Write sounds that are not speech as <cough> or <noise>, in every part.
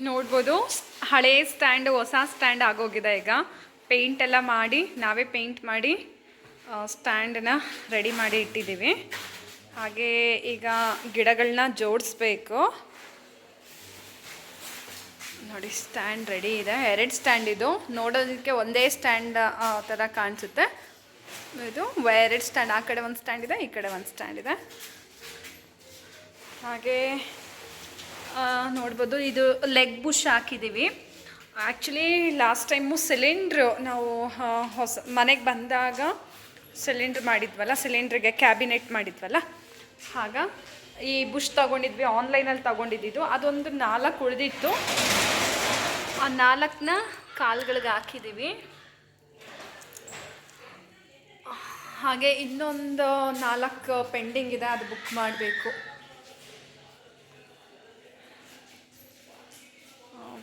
ನೋಡ್ಬೋದು. ಹಳೆ ಸ್ಟ್ಯಾಂಡ್, ಹೊಸ ಸ್ಟ್ಯಾಂಡ್ ಆಗೋಗಿದೆ ಈಗ. ಪೇಂಟ್ ಎಲ್ಲ ಮಾಡಿ, ನಾವೇ ಪೇಂಟ್ ಮಾಡಿ ಸ್ಟ್ಯಾಂಡನ್ನ ರೆಡಿ ಮಾಡಿ ಇಟ್ಟಿದ್ದೀವಿ. ಹಾಗೆ ಈಗ ಗಿಡಗಳನ್ನ ಜೋಡಿಸ್ಬೇಕು. ನೋಡಿ, ಸ್ಟ್ಯಾಂಡ್ ರೆಡಿ ಇದೆ. ಎರಡು ಸ್ಟ್ಯಾಂಡ್ ಇದು. ನೋಡೋದಕ್ಕೆ ಒಂದೇ ಸ್ಟ್ಯಾಂಡ್ ಥರ ಕಾಣಿಸುತ್ತೆ. ಇದು ಎರಡು ಸ್ಟ್ಯಾಂಡ್. ಆ ಕಡೆ ಒಂದು ಸ್ಟ್ಯಾಂಡ್ ಇದೆ, ಈ ಕಡೆ ಒಂದು ಸ್ಟ್ಯಾಂಡ್ ಇದೆ. ಹಾಗೆ ನೋಡ್ಬೋದು, ಇದು ಲೆಗ್ ಬುಷ್ ಹಾಕಿದ್ದೀವಿ ಆ್ಯಕ್ಚುಲಿ ಲಾಸ್ಟ್ ಟೈಮು ಸಿಲಿಂಡ್ರು ನಾವು ಹೊಸ, ಮನೆಗೆ ಬಂದಾಗ ಸಿಲಿಂಡ್ರ್ ಮಾಡಿದ್ವಲ್ಲ ಸಿಲಿಂಡ್ರಿಗೆ ಕ್ಯಾಬಿನೆಟ್ ಮಾಡಿದ್ವಲ್ಲ? ಆಗ ಈ ಬುಷ್ ತಗೊಂಡಿದ್ವಿ ಆನ್ಲೈನಲ್ಲಿ ತೊಗೊಂಡಿದ್ದು ಅದೊಂದು ನಾಲ್ಕು ಉಳಿದಿತ್ತು. ಆ ನಾಲ್ಕನ್ನ ಕಾಲುಗಳಿಗೆ ಹಾಕಿದ್ದೀವಿ ಹಾಗೆ ಇನ್ನೊಂದು ನಾಲ್ಕು ಪೆಂಡಿಂಗ್ ಇದೆ, ಅದು ಬುಕ್ ಮಾಡಬೇಕು.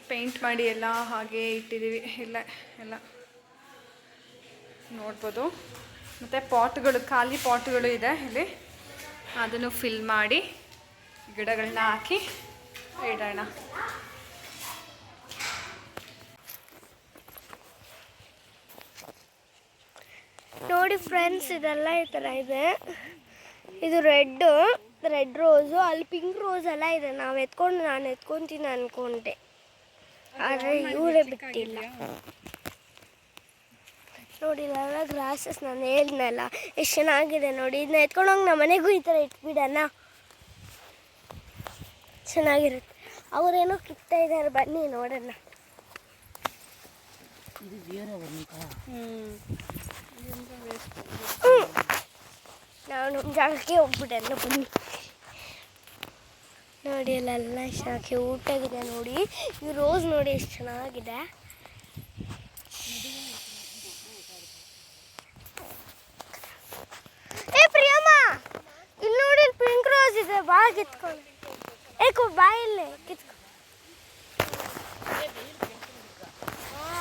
ಪೇಂಟ್ ಮಾಡಿ ಎಲ್ಲ ಹಾಗೆ ಇಟ್ಟಿದ್ದೀವಿ. ಎಲ್ಲ ಎಲ್ಲ ನೋಡ್ಬೋದು. ಮತ್ತು ಪಾಟ್ಗಳು ಖಾಲಿ ಪಾಟ್ಗಳು ಇದೆ ಇಲ್ಲಿ. ಅದನ್ನು ಫಿಲ್ ಮಾಡಿ ಗಿಡಗಳನ್ನ ಹಾಕಿ ಇಡೋಣ. ನೋಡಿ ಫ್ರೆಂಡ್ಸ್ ಇದೆಲ್ಲ ಈ ಥರ ಇದೆ. ಇದು ರೆಡ್ಡು, ರೆಡ್ ರೋಸು, ಅಲ್ಲಿ ಪಿಂಕ್ ರೋಸ್ ಎಲ್ಲ ಇದೆ. ನಾವು ಎತ್ಕೊಂಡು, ನಾನು ಎತ್ಕೊತೀನಿ ಅನ್ಕೊಂಡೆ. ಆದರೆ ಇವರೇ ಬಿಟ್ಟಿಲ್ಲ. ನೋಡಿ ಇಲ್ಲೆಲ್ಲ ಗ್ರಾಸಸ್ ನಾನು ಹೇಳಿದ್ನಲ್ಲ ಎಷ್ಟು ಚೆನ್ನಾಗಿದೆ ನೋಡಿ. ಇದನ್ನ ಎತ್ಕೊಂಡೋಗಿ ನಮ್ಮ ಮನೆಗೂ ಈ ಥರ ಇಟ್ಬಿಡೋಣ. ಚೆನ್ನಾಗಿರುತ್ತೆ. ಅವರೇನೋ ಕಿತ್ತಾ ಇದ್ದಾರೆ ಬನ್ನಿ ನೋಡೋಣ. ಹ್ಮ್. ನಾವು ನಮ್ಮ ಜಾಗಕ್ಕೆ ಹೋಗ್ಬಿಡೋಣ ಬನ್ನಿ. ನೋಡಿ ಅಲ್ಲೆಲ್ಲ ಎಷ್ಟು ಚೆನ್ನಾಗಿ ಊಟಾಗಿದೆ ನೋಡಿ. ಈ ರೋಸ್ ನೋಡಿ ಎಷ್ಟು ಚೆನ್ನಾಗಿದೆ. ಏ ಪ್ರಿಯಮ್ಮ, ಇಲ್ಲಿ ನೋಡಿ ಪಿಂಕ್ ರೋಸ್ ಇದೆ. ಬಾ ಕಿತ್ಕೊಂಡು ಏಕೋ ಬಾ ಇಲ್ಲೇ ಕಿತ್ಕೊ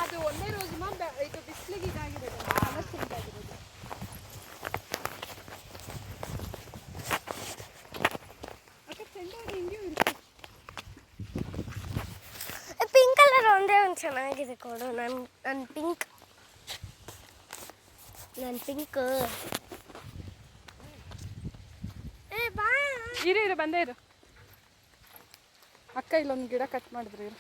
ಅದು ಒಂದೇ ರೋಸ್ ಇದು ಬಿಸಿಲಿಗೆ ಇದಾಗಿದೆ ಪಿಂಕ್ ಒಂದು ಚೆನ್ನಾಗಿದೆ ಕೊಡು. ನನ್ನ ನನ್ನ ಪಿಂಕ್ ನನ್ನ ಪಿಂಕ್ ಇರು ಇರು, ಬಂದೇ ಇರು. ಅಕ್ಕ ಇಲ್ಲೊಂದು ಗಿಡ ಕಟ್ ಮಾಡಿದ್ರು, ಇರು.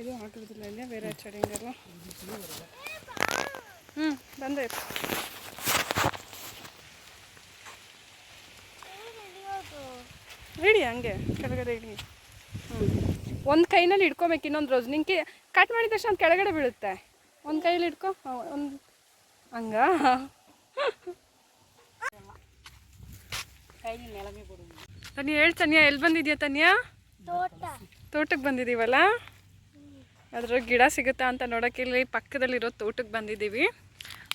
ಇದು ಹಾಕಿದ್ರಲ್ಲ ಬೇರೆ ಚಡಿಂಗಲ್ಲ ಹ್ಞೂ ಬಂದೈತೆ ಇಡಿ ಹಂಗೆ ಕೆಳಗಡೆ ಹಿಡಿ. ಹ್ಞೂ ಒಂದು ಕೈನಲ್ಲಿ ಹಿಡ್ಕೊಬೇಕು ಇನ್ನೊಂದು ರೋಸ್. ನಿಂಗೆ ಕಟ್ ಮಾಡಿದ ತಕ್ಷಣ ಕೆಳಗಡೆ ಬೀಳುತ್ತೆ. ಒಂದು ಕೈಯಲ್ಲಿ ಹಿಡ್ಕೊ ಒಂದು ಹಂಗ. ತನಿಯ ಹೇಳಿ ತನಿಯ ಎಲ್ಲಿ ಬಂದಿದ್ಯಾ ತನಿಯ? ತೋಟ. ತೋಟಕ್ಕೆ ಬಂದಿದ್ದೀವಲ್ಲ ಅದ್ರ ಗಿಡ ಸಿಗುತ್ತಾ ಅಂತ ನೋಡೋಕೆ ಇಲ್ಲಿ ಪಕ್ಕದಲ್ಲಿರೋ ತೋಟಕ್ಕೆ ಬಂದಿದ್ದೀವಿ.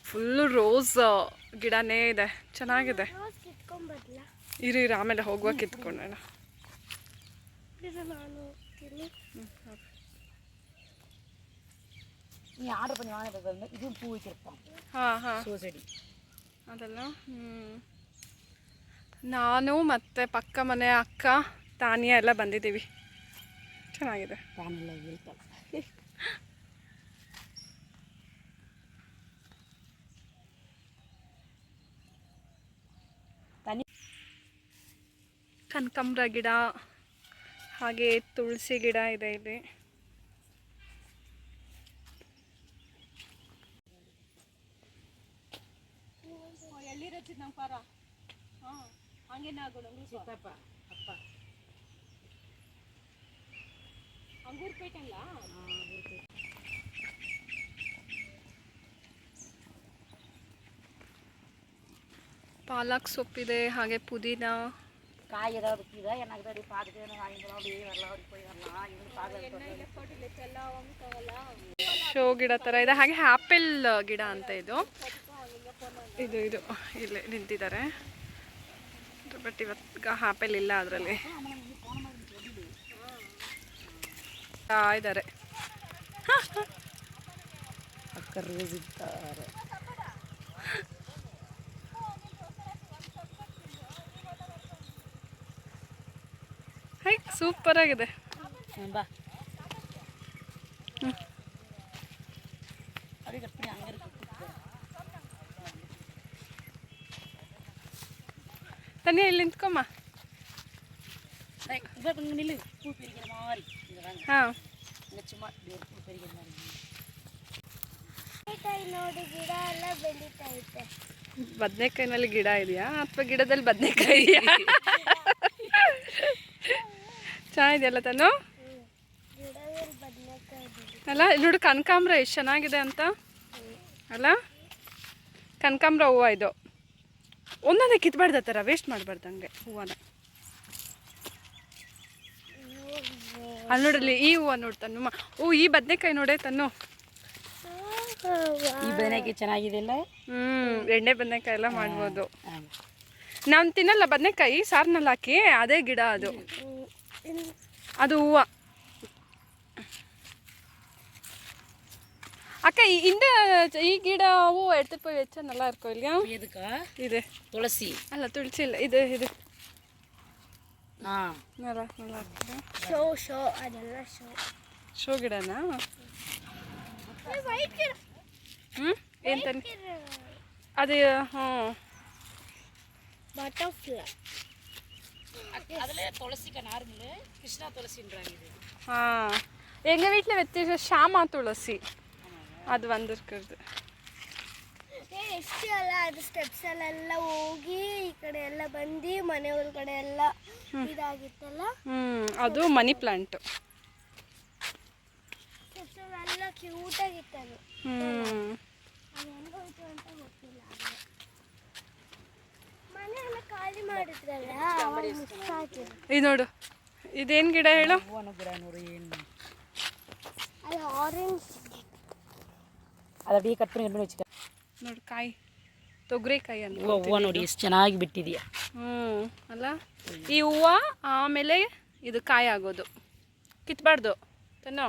ಫುಲ್ ರೋಸ್ ಗಿಡನೇ ಇದೆ. ಚೆನ್ನಾಗಿದೆ. ಇರಿ ಇರಿ, ಆಮೇಲೆ ಹೋಗುವ ಕಿತ್ಕೊಂಡೋಣ. ಅದಲ್ಲ? ನಾನು ಮತ್ತೆ ಪಕ್ಕ ಮನೆ ಅಕ್ಕ, ತಾನಿಯ ಎಲ್ಲ ಬಂದಿದ್ದೀವಿ. ಚೆನ್ನಾಗಿದೆ. ಕನಕಾಂಬ್ರ ಗಿಡ ಹಾಗೆ ತುಳಸಿ ಗಿಡ ಇದೆ ಇಲ್ಲಿ. ಪಾಲಕ್ ಸೊಪ್ಪಿದೆ ಹಾಗೆ ಪುದೀನಾ. காய் ஏதாவது இருக்குதா எனக்கு தான் பார்த்துட்டு நான் வாங்கிக்கலாம் அப்படியே வரலாம் அப்படி போய் வரலாம் இவங்க பார்க்க ಶೋ ಗಿಡ ಥರ ಇದೆ ಹಾಗೆ ಆ್ಯಪಲ್ ಗಿಡ ಅಂತ ಇದು ಇದು ಇದು ಇಲ್ಲಿ ನಿಂತಿದ್ದಾರೆ ಬಟ್ ಇವತ್ತು ಆ್ಯಪಲ್ ಇಲ್ಲ ಅದರಲ್ಲಿ ಇದ್ದಾರೆ ಅಕ್ಕ ರೋಸ್ ಇದ್ದಾರೆ ಹೈ ಸೂಪರ್ ಆಗಿದೆ. ಬಾ. ತನಿಯ ಇಲ್ಲಿ ನಿಂತ್ಕೊಮ್ಮ. ಸುಮ್ಮ ದೇವ್ರ ಪೂ ಪೆರಿಗಿನ ಮಾರಿ. ಬದನೆಕಾಯಿ ನೋಡಿ ಗಿಡ ಎಲ್ಲ ಬೆಳೀತೈತೆ ಬದನೆಕಾಯಿನಲ್ಲಿ ಗಿಡ ಇದೆಯಾ? ಅಥವಾ ಗಿಡದಲ್ಲಿ ಬದನೆಕಾಯಿ ಚೆನ್ನಾಗಿದೆಯಲ್ಲ ತಾನು? ಅಲ್ಲ ಇಲ್ಲಿ ನೋಡು ಕನಕಾಂಬ್ರ ಎಷ್ಟು ಚೆನ್ನಾಗಿದೆ ಅಂತ? ಅಲ್ಲ? ಕನಕಾಂಬ್ರ ಹೂವು ಇದು. ಒಂದೊಂದೇ ಕಿತ್ಬಾರ್ದು ಥರ ವೇಸ್ಟ್ ಮಾಡಬಾರ್ದು ಹಂಗೆ ಹೂವನ. ಅಲ್ಲಿ ನೋಡಲ್ಲಿ ಈ ಹೂವು ತನ್ನು ಓ ಈ ಬದನೆಕಾಯಿ ನೋಡೆ ತನ್ನು ಈ ಬದನೆಕಾಯಿ ಚೆನ್ನಾಗಿದೆ ಎಣ್ಣೆ ಬದನೆಕಾಯಿ ಎಲ್ಲ ಮಾಡ್ಬೋದು. ನಾನು ತಿನ್ನಲ್ಲ ಬದನೆಕಾಯಿ ಸಾರ್ನಲ್ಲಿ ಹಾಕಿ ಅದೇ ಗಿಡ ಅದು. ಅದು ಹೂವು ಅಕ್ಕ ಈ ಹಿಂದೆ ಈ ಗಿಡ ಹೂವು எடுத்துட்டு போய் வச்சா நல்லா இருக்கும் இல்லையா ಎದಕ್ಕ இது ತುಳಸಿ ಅಲ್ಲ ತುಳಸಿ ಇಲ್ಲ ಇದು ಇದು ಹಾಂ நல்லா நல்லா இருக்குதா ಶೋ ಶೋ ಅದೆಲ್ಲ ಶೋ ಶೋ ಗಿಡನಾ ವೈಟ್ ಗಿಡ ಹ್ಞೂ ಏನು ತನ್ ಅದು ಹ್ಞೂ ಬಟರ್ಫ್ಲೈ அதில் துளசிக்க நார்மல் கிருஷ்ணா துளசின்றாங்க இது ஆ எங்கள் வீட்டில் வச்சு ஷாமா துளசி அது வந்திருக்குது ಎಷ್ಟು ಅಲ್ಲ ಅದು ಸ್ಟೆಪ್ಸ್ ಅಲ್ಲೆಲ್ಲ ಹೋಗಿ ಈ ಕಡೆ ಎಲ್ಲ ಬಂದು ಮನೆ ಒಳಗಡೆ ಎಲ್ಲ ಇದಾಗಿತ್ತಲ್ಲ ಹ್ಞೂ ಅದು ಮನಿ ಪ್ಲಾಂಟು ಸ್ಟೆಪ್ಸ್ ಎಲ್ಲ ಕ್ಯೂಟ್ ಆಗಿತ್ತು ಅದು ಹ್ಞೂ ಅದು ಹೆಂಗೋಯ್ತು ಅಂತ ಗೊತ್ತಿಲ್ಲ ಇದು ನೋಡು. ಇದೇನು ಗಿಡ ಹೇಳು? ನೋಡು ಕಾಯಿ. ತೊಗರಿ ಕಾಯಿ ಅಂತ ಹೂವು ನೋಡಿ ಎಷ್ಟು ಚೆನ್ನಾಗಿ ಬಿಟ್ಟಿದೀಯ. ಹ್ಞೂ ಅಲ್ಲ? ಈ ಹೂವು ಆಮೇಲೆ ಇದು ಕಾಯಿ ಆಗೋದು. ಕಿತ್ಬಾರ್ದು. ತನೋ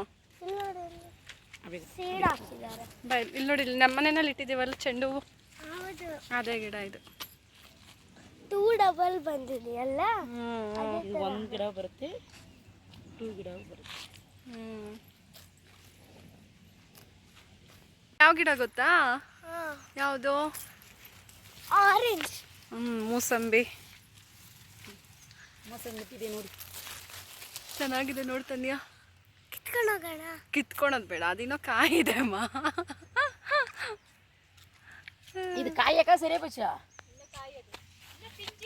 ಬಾಯ್ ಇಲ್ಲಿ ನೋಡಿ ಇಲ್ಲಿ. ನಮ್ಮ ಮನೇನಲ್ಲಿ ಇಟ್ಟಿದ್ದೀವಲ್ಲ ಚೆಂಡು ಹೂವು? ಅದೇ ಗಿಡ ಇದು. ಟೂ ಡಬಲ್ ಬಂದಿದೆಯಲ್ಲ ಅಲ್ಲ? ಇದು ಒಂದು ಗಿಡ ಬರುತ್ತೆ ಟೂ ಗಿಡ ಬರುತ್ತೆ. ಯಾವ ಗಿಡ ಗೊತ್ತಾ? ಯಾವುದು? ಆರೆಂಜ್ ಹ್ಞೂ ಮೂಸಂಬಿ. ಮೂಸಂಬಿ ಬಿಟ್ಟಿದೆ ನೋಡಿ. ಚೆನ್ನಾಗಿದೆ ನೋಡಿ ತನ್ಯ. ಹೋಗೋಣ. ಕಿತ್ಕೊಳೋದು ಬೇಡ ಅದಿನ್ನೋ ಕಾಯಿದೆ ಅಮ್ಮ. ಇದು ಕಾಯಕ ಸರಿ ಪಚ್ಚ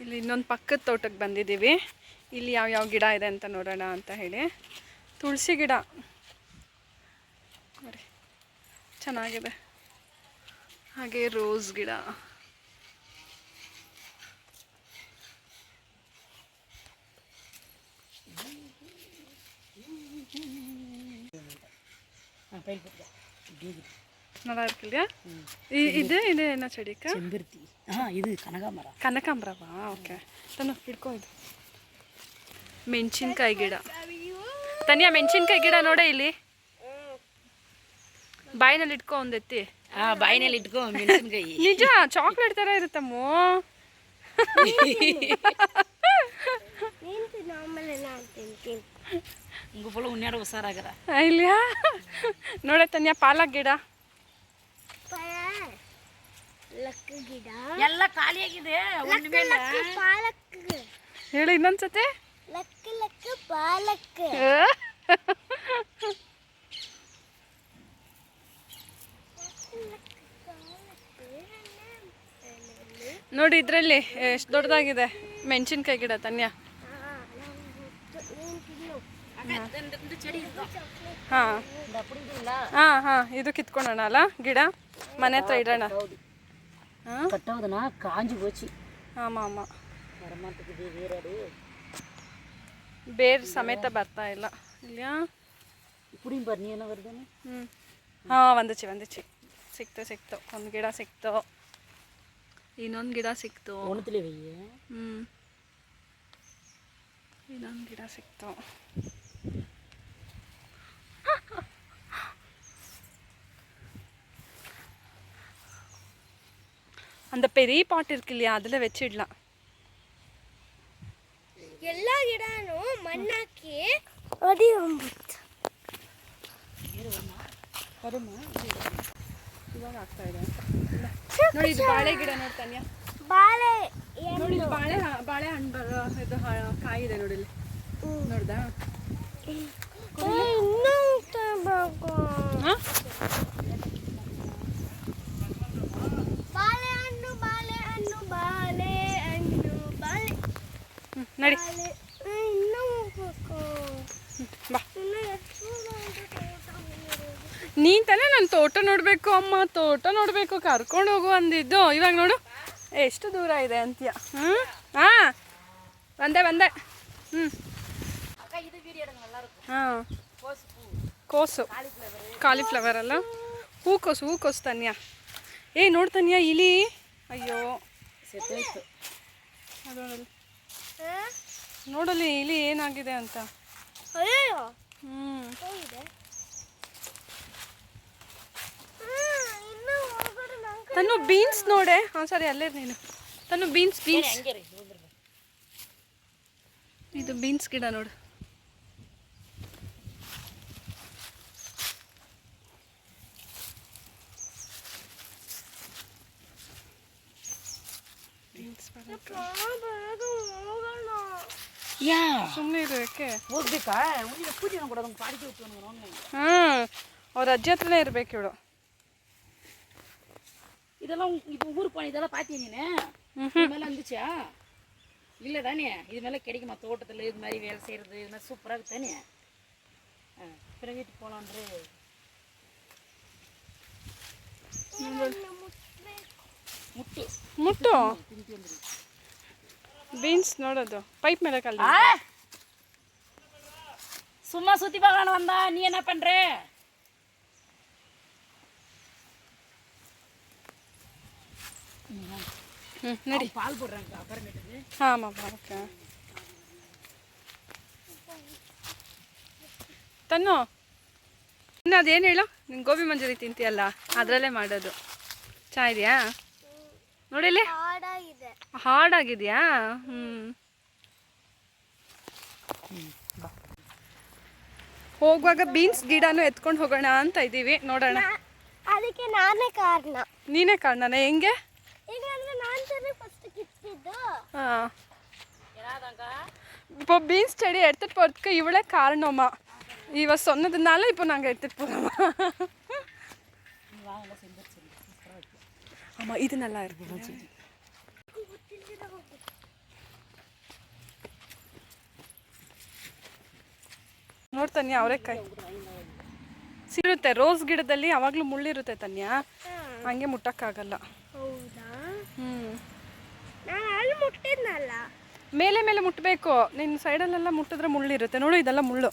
ಇಲ್ಲಿ ಇನ್ನೊಂದು ಪಕ್ಕದ ತೋಟಕ್ಕೆ ಬಂದಿದ್ದೀವಿ. ಇಲ್ಲಿ ಯಾವ ಯಾವ ಗಿಡ ಇದೆ ಅಂತ ನೋಡೋಣ ಅಂತ ಹೇಳಿ. ತುಳಸಿ ಗಿಡ. ನೋಡಿ, ಚೆನ್ನಾಗಿದೆ. ಹಾಗೆ ರೋಸ್ ಗಿಡ. ಹಾಂ நல்லா இருக்கு இல்லையா இது இது என்ன செடிக்கா செம்பருத்தி ஆ இது ಓಕೆ. ತನ್ನ ಇದು. ಗಿಡ. ತನಿಯ ಮೆಣಸಿನ್ಕಾಯಿ ಗಿಡ ನೋಡ ಇಲ್ಲಿ. ಬಾಯಿನಲ್ಲಿ ಇಟ್ಕೋ ಒಂದೆತ್ತಿ ಆ ಬಾಯಿನಲ್ಲಿ ಇಟ್ಕೋ ಮೆಣಸಿನಕಾಯಿ. <laughs> ನಿಜ ಚಾಕ್ಲೇಟ್ ಥರ ಇರುತ್ತಮ್ಮ. உங்கள் போல் ನೋಡ ಪಾಲಕ್ ಗಿಡ. ಲಕ್ಕ ಗಿಡ. ಎಲ್ಲ ಖಾಲಿಯಾಗಿದೆ ಒಂದ್ ಮೇಲೆ. ಪಾಲಕ್. ಹೇಳು ಇನ್ನೊಂದ್ಸತೆ ಲಕ್ಕ ಲಕ್ಕ ಪಾಲಕ್. ನೋಡಿ ಇದರಲ್ಲಿ ಎಷ್ಟು ದೊಡ್ಡದಾಗಿದೆ. ಮೆಣಸಿನ್ಕಾಯಿ ಗಿಡ ತನ್ಯ. ಹಾಂ. ಹಾಂ ಹಾಂ. ಇದು ಕಿತ್ಕೊಳೋಣ ಅಲ್ಲ ಗಿಡ? ಮನೆ ಹತ್ರ ಇಡೋಣ. கட்டாவதுனா காஞ்சி போச்சு ಆಮಾಂ ಆಮಾಂ வரமாட்டேங்குது வேறாடு ಬೇರ್ ಸಮೇತ ಬರ್ತಾ ಇಲ್ಲ ಇಲ್ಯಾ இப்படியும் பாரு நீ என்ன வருதுன்னு ಹ್ಞೂ ಹಾಂ ಒಂದಚ್ಚಿ ಒಂದಚ್ಚಿ ಸಿಕ್ತು ಸಿಕ್ತು ಒಂದು ಗಿಡ ಸಿಕ್ತು ಇನ್ನೊಂದು ಗಿಡ ಸಿಕ್ತು ஒன்றுத்துலேயே வைய ಹ್ಞೂ ಇನ್ನೊಂದು ಗಿಡ ಸಿಕ್ತು அந்த பெரிய பாட் இருக்கு இல்லையா அதில் வச்சிடலாம் ಎಲ್ಲ ಗಿಡನೂ ಮಣ್ಣಾಕಿ ಅಡಿ ಒಂಬಿತ್ತು ಇವಾಗ ಆಗ್ತಾ ಇದೆ ನೋಡಿ ಇದು ಬಾಳೆ ಗಿಡ ನೋಡ್ತಾನ್ಯಾ ಬಾಳೆ ನೋಡಿ ಇದು ಬಾಳೆ ಬಾಳೆ ಹಣ್ಣು ಬರೋ ಇದು ಹ- ಕಾಯಿ ಇದೆ ನೋಡಿ ಇಲ್ಲಿ ನೋಡ್ದಾ ನಡಿ. ಬಾ. ನೀನ್ ತಾನೇ ನಾನು ತೋಟ ನೋಡಬೇಕು ಅಮ್ಮ. ತೋಟ ನೋಡಬೇಕು ಕರ್ಕೊಂಡು ಹೋಗು ಅಂದಿದ್ದು. ಇವಾಗ ನೋಡು. ಎಷ್ಟು ದೂರ ಇದೆ ಅಂತೀಯ. ಹ್ಞೂ ಹಾಂ. ಬಂದೆ ಬಂದೆ. ಹ್ಞೂ ಹಾಂ. ಕೋಸು. ಕಾಲಿಫ್ಲವರ್ ಅಲ್ಲ? ಹೂಕೋಸು ಹೂಕೋಸು ತನ್ಯಾ. ಏ ನೋಡ್ತಾನ್ಯಾ ಇಲಿ. ಅಯ್ಯೋ. ಅದೊಂದು ನೋಡಲಿ ಇಲ್ಲಿ ಏನಾಗಿದೆ ಅಂತ. ಅಯ್ಯೋ ಹ್ಮ್. ಬೀನ್ಸ್ ನೋಡೆ. ಹಾ ಸರಿ ಅಲ್ಲೇ ನೀನು. ತನ್ನ ಬೀನ್ಸ್ ಬೀನ್ಸ್ ಇದು ಬೀನ್ಸ್ ಗಿಡ ನೋಡು. ಬೀನ್ಸ್ ಅವ್ರ ಅಜ್ಜಿ ಹತ್ರನೇ ಇರ್ಬೇಕು ಇವಳು இதெல்லாம் உ- இப்போ ஊருக்கு போன இதெல்லாம் பார்த்தியா நீனு இது மேலே இருந்துச்சா இல்லை தானே இது மேலே கிடைக்குமா தோட்டத்தில் இது மாதிரி வேலை செய்கிறது இது மாதிரி சூப்பராக இருக்கு தானே ஆ பிறகு வீட்டுக்கு போகலான்று முட்டு ಮುಟ್ಟು ತಿಂತಿ வந்துரு ಬೀನ್ಸ್ ನೋಡೋದು ಪೈಪ್ ಮೇಲೆ ಕಲ್ ஆ சும்மா சுற்றி பார்க்கலான்னு வந்தா நீ என்ன பண்ணுற ಹ್ಞೂ ನಡಿ பால் போடுறாங்க அப்புறமேட்டுக்கு ಹಾಂ ಅಮ್ಮ ಓಕೆ ತನ್ನು ಇನ್ನು ಅದೇನು ಹೇಳು ನಿಂಗೆ ಗೋಬಿ ಮಂಜೂರಿ ತಿಂತೀಯಲ್ಲ ಅದರಲ್ಲೇ ಮಾಡೋದು ಚಾ ಇದೆಯಾ ನೋಡಿಲ್ಲಿ ಹಾಡಾಗಿದೆ ಹಾರ್ಡಾಗಿದೆಯಾ ಹ್ಞೂ ಹೋಗುವಾಗ ಬೀನ್ಸ್ ಗಿಡನೂ ಎತ್ಕೊಂಡು ಹೋಗೋಣ ಅಂತ ಇದ್ದೀವಿ ನೋಡೋಣ ಅದಕ್ಕೆ ನಾನೇ ಕಾರಣ ನೀನೇ ಕಾರಣನೇ ಹೆಂಗೆ ಈಗಂದ್ರೆ ನಾನು ತಾನೇ ಫಸ್ಟ್ ಕಿತ್ತಿದ್ದು ಹಾಂ ஏனாதாங்க இப்போ பீன்ஸ் செடி எடுத்துகிட்டு போகிறதுக்கு இவளே காரணமா இவ சொன்னதுனால இப்போ நாங்கள் எடுத்துகிட்டு போகிறோமா ಮ ಇದನ್ನೆಲ್ಲ ಇರ್ಬೋದು. ನೋಡ್ತಾನೆ ಅವರೇಕಾಯಿ. ಸಿರುತ್ತೆ ರೋಸ್ ಗಿಡದಲ್ಲಿ ಯಾವಾಗಲೂ ಮುಳ್ಳಿರುತ್ತೆ ತನ್ಯಾ. ಹಂಗೆ ಮುಟ್ಟಕ್ಕಾಗಲ್ಲ. ಮೇಲೆ ಮೇಲೆ ಮುಟ್ಟಬೇಕು ನಿನ್ನ ಸೈಡಲ್ಲೆಲ್ಲ ಮುಟ್ಟಿದ್ರೆ ಮುಳ್ಳಿರುತ್ತೆ. ನೋಡು ಇದೆಲ್ಲ ಮುಳ್ಳು.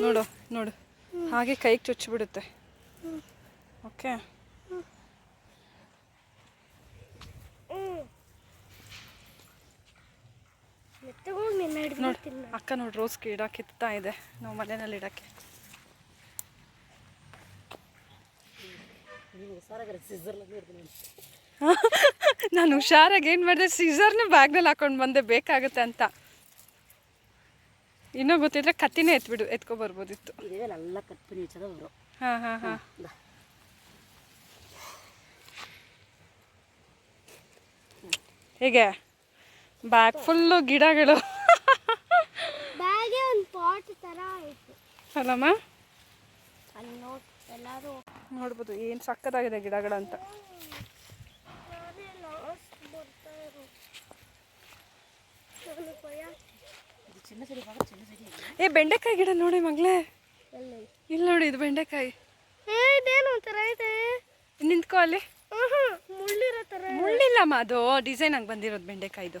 ನೋಡು ನೋಡು. ಹಾಗೆ ಕೈಗೆ ಚುಚ್ಚಿಬಿಡುತ್ತೆ. ಓಕೆ? ಅಕ್ಕ ನೋಡಿ ರೋಸ್ ಇಡಕ್ಕೆ ಇತ್ತಾ ಇದೆ. ನಾವು ಮನೆಯಲ್ಲಿ ಇಡಕ್ಕೆ. <laughs> ನಾನು ಹುಷಾರಾಗಿ ಏನು ಮಾಡಿದೆ? ಸೀಸರ್ನ ಬ್ಯಾಗ್ನಲ್ಲಿ ಹಾಕೊಂಡು ಬಂದೆ ಬೇಕಾಗುತ್ತೆ ಅಂತ. ಇನ್ನೂ ಗೊತ್ತಿದ್ರೆ ಕತ್ತಿನೇ ಎತ್ಬಿಡು ಎತ್ಕೊ ಬರ್ಬೋದಿತ್ತು. ಹಾಂ ಹಾಂ ಹಾಂ. ಹೇಗೆ? ಬ್ಯಾಗ್ ಫುಲ್ಲು ಗಿಡಗಳು ಅಲ್ಲಮ್ಮ ನೋಡ್ಬೋದು ಏನು ಸಕ್ಕತ್ತಾಗಿದೆ ಗಿಡಗಳಂತ. ಏ ಬೆಂಡೆಕಾಯಿ ಗಿಡ ನೋಡಿ ಮಗ್ಲೇ ಇಲ್ಲ ನೋಡಿ ಇದು ಬೆಂಡೆಕಾಯಿ. ಇದೇನು ಒಂಥರ ಇದೆ? ನಿಂತ್ಕೋ ಅಲ್ಲಿ. ಮುಳ್ಳಿಲ್ಲಮ್ಮ ಅದು ಡಿಸೈನ್ ಆಗಿ ಬಂದಿರೋದು ಬೆಂಡೆಕಾಯಿದು.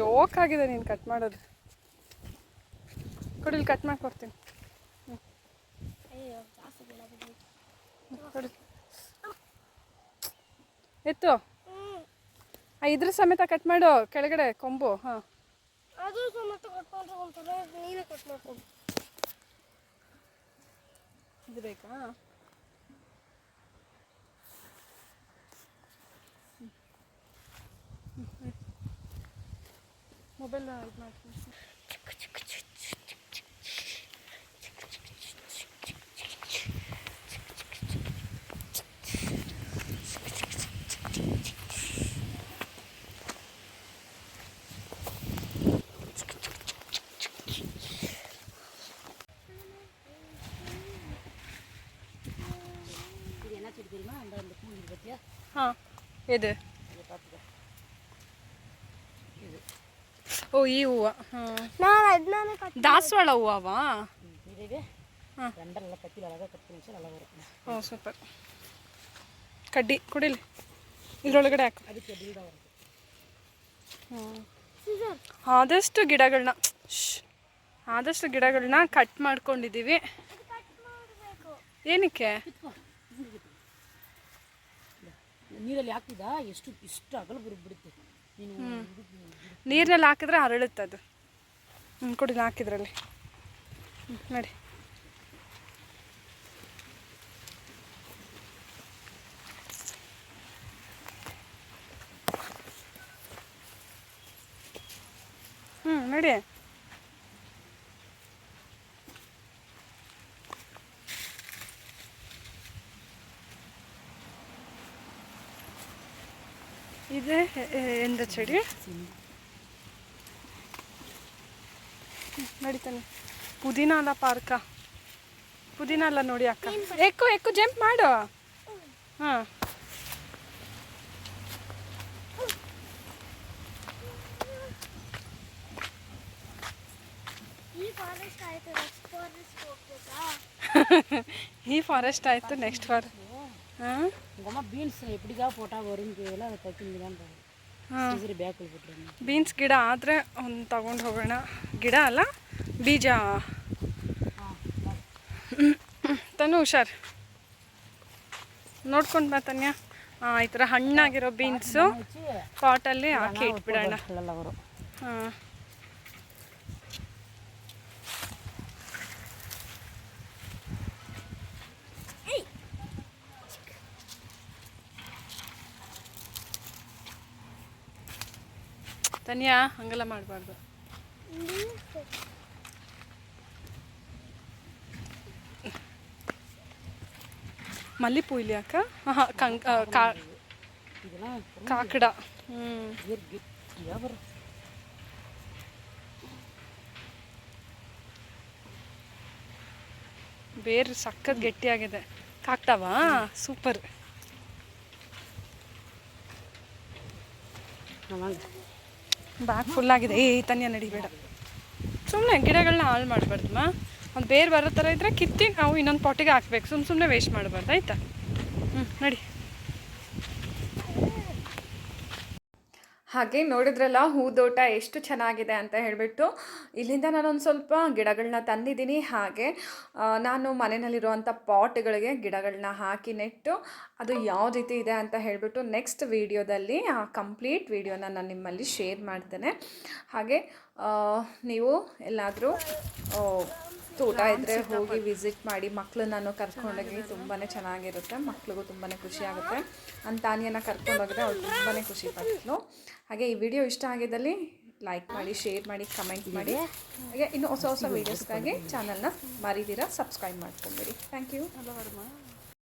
ಜೋಕ್ ಆಗಿದೆ ನೀನು ಕಟ್ ಮಾಡೋದು. ಕೊಡಿಲಿ ಕಟ್ ಮಾಡ್ಕೊಡ್ತೀನಿ. ಕೊಡಿ. ಎತ್ತು. ಇದ್ರ ಸಮೇತ ಕಟ್ ಮಾಡು ಕೆಳಗಡೆ ಕೊಂಬು ಹಾಂ. ಇದು ಬೇಕಾ? Mobil aldım arkadaşlar. Ha, yedi. ಓ ಈ ಹೂವ. ನಾನು ಅದನ್ನ ದಾಸವಾಳ ಹೂವವಾ? ಹಾಂ. ಸೂಪರ್. ಕಡ್ಡಿ ಕುಡಿಲಿ. ಇದ್ರೊಳಗಡೆ ಹಾಕು. ಆದಷ್ಟು ಗಿಡಗಳನ್ನ ಆದಷ್ಟು ಗಿಡಗಳನ್ನ ಕಟ್ ಮಾಡ್ಕೊಂಡಿದ್ದೀವಿ. ಏನಕ್ಕೆ? ನೀರಲ್ಲಿ ಹಾಕಿದ ಎಷ್ಟು ಇಷ್ಟು ಅಗಲ ಬರ್ಬಿಡುತ್ತೆ ನೀನು ನೀರಿನಲ್ಲಿ ಹಾಕಿದ್ರೆ ಹರಳುತ್ತೆ ಅದು ಹ್ಞೂ ಕೊಡಿ ಹಾಕಿದ್ರಲ್ಲಿ. ಹ್ಞೂ ನೋಡಿ. ಹ್ಞೂ ನೋಡಿ. ಇದೆ ಎಂದ ಚೆಡಿ ನಡೀತಾನೆ ಪುದೀನ ಅಲ್ಲ ಪಾರ್ಕ ಪುದೀನ ಅಲ್ಲ ನೋಡಿ ಅಕ್ಕ ಎಕ್ಕು ಎಕ್ಕು ಜಂಪ್ ಮಾಡು ಹಾಂ ಈ ಫಾರೆಸ್ಟ್ ಆಯ್ತು ನೆಕ್ಸ್ಟ್ ಫಾರೆಸ್ಟ್ ಹೋಗ್ಬೇಕಾ ಈ ಫಾರೆಸ್ಟ್ ಆಯಿತು ನೆಕ್ಸ್ಟ್ ಫಾರ್ ಹಾಂ உங்கள் அம்மா பீன்ஸ் எப்படிக்கா போட்டால் வரும்னு எல்லாம் அதை தைக்கிறீங்களான்னு ಹಾಂ சரி பேக்கில் போட்டுருங்க ಬೀನ್ಸ್ ಗಿಡ ಆದರೆ ಒಂದು ತಗೊಂಡು ಹೋಗೋಣ ಗಿಡ ಅಲ್ಲ ಬೀಜ. ತನು ಹುಷಾರ್. ನೋಡ್ಕೊಂಡು ಬಾ ಹಾಂ ಈ ಥರ ಹಣ್ಣಾಗಿರೋ ಬೀನ್ಸು ಪಾಟಲ್ಲಿ ಹಾಕಿ ಇಟ್ಬಿಡೋಣ. ಹಾಂ ತನ್ಯಾ ಹಂಗೆಲ್ಲ ಮಾಡಬಾರ್ದು. ಮಲ್ಲಿ ಇಲ್ಲಿ ಅಕ್ಕ ಹಾಂ ಕಾಕಡ. ಹ್ಞೂ ಬೇರೆ ಸಕ್ಕತ್ ಗಟ್ಟಿಯಾಗಿದೆ. ಕಾಕ್ತಾವಾ? ಸೂಪರ್. ಬ್ಯಾಗ್ ಫುಲ್ ಆಗಿದೆ. ಏ ತನ್ಯ ನಡಿಬೇಡ. ಸುಮ್ಮನೆ ಗಿಡಗಳನ್ನ ಹಾಳು ಮಾಡಬಾರ್ದಮ್ಮ. ಒಂದು ಬೇರೆ ಬರೋ ಥರ ಇದ್ದರೆ ಕಿತ್ತಿ ನಾವು ಇನ್ನೊಂದು ಪಾಟಿಗೆ ಹಾಕ್ಬೇಕು. ಸುಮ್ಮ ಸುಮ್ಮನೆ ವೇಸ್ಟ್ ಮಾಡಬಾರ್ದು, ಆಯಿತಾ? ಹ್ಞೂ ನಡಿ. ಹಾಗೆ ನೋಡಿದ್ರಲ್ಲ, ಹೂದೋಟ ಎಷ್ಟು ಚೆನ್ನಾಗಿದೆ ಅಂತ ಹೇಳಿಬಿಟ್ಟು, ಇಲ್ಲಿಂದ ನಾನೊಂದು ಸ್ವಲ್ಪ ಗಿಡಗಳನ್ನ ತಂದಿದ್ದೀನಿ. ಹಾಗೆ ನಾನು ಮನೆಯಲ್ಲಿರುವಂಥ ಪಾಟ್ಗಳಿಗೆ ಗಿಡಗಳನ್ನ ಹಾಕಿ ನೆಟ್ಟು, ಅದು ಯಾವ ರೀತಿ ಇದೆ ಅಂತ ಹೇಳಿಬಿಟ್ಟು ನೆಕ್ಸ್ಟ್ ವೀಡಿಯೋದಲ್ಲಿ ಆ ಕಂಪ್ಲೀಟ್ ವೀಡಿಯೋನ ನಾನು ನಿಮ್ಮಲ್ಲಿ ಶೇರ್ ಮಾಡ್ತೇನೆ. ಹಾಗೆ ನೀವು ಎಲ್ಲಾದರೂ ತೋಟ ಇದ್ದರೆ ಹೋಗಿ ವಿಸಿಟ್ ಮಾಡಿ ಮಕ್ಕಳು ನಾನು ಕರ್ಕೊಂಡೋಗಿ ತುಂಬಾ ಚೆನ್ನಾಗಿರುತ್ತೆ. ಮಕ್ಳಿಗೂ ತುಂಬಾ ಖುಷಿ ಆಗುತ್ತೆ. ಅಂತ ತಾನಿಯನ್ನು ಕರ್ಕೊಂಡೋಗಿದ್ರೆ ಅವ್ಳು ತುಂಬಾ ಖುಷಿ ಪಟ್ಲು. ಹಾಗೆ ಈ ವಿಡಿಯೋ ಇಷ್ಟ ಆಗಿದ್ದಲ್ಲಿ ಲೈಕ್ ಮಾಡಿ ಶೇರ್ ಮಾಡಿ ಕಮೆಂಟ್ ಮಾಡಿ. ಹಾಗೆ ಇನ್ನು ಹೊಸ ಹೊಸ ವೀಡಿಯೋಸ್ಗಾಗಿ ಚಾನಲ್ನ ಮರಿದಿರ ಸಬ್ಸ್ಕ್ರೈಬ್ ಮಾಡ್ಕೊಂಬಿಡಿ. Thank you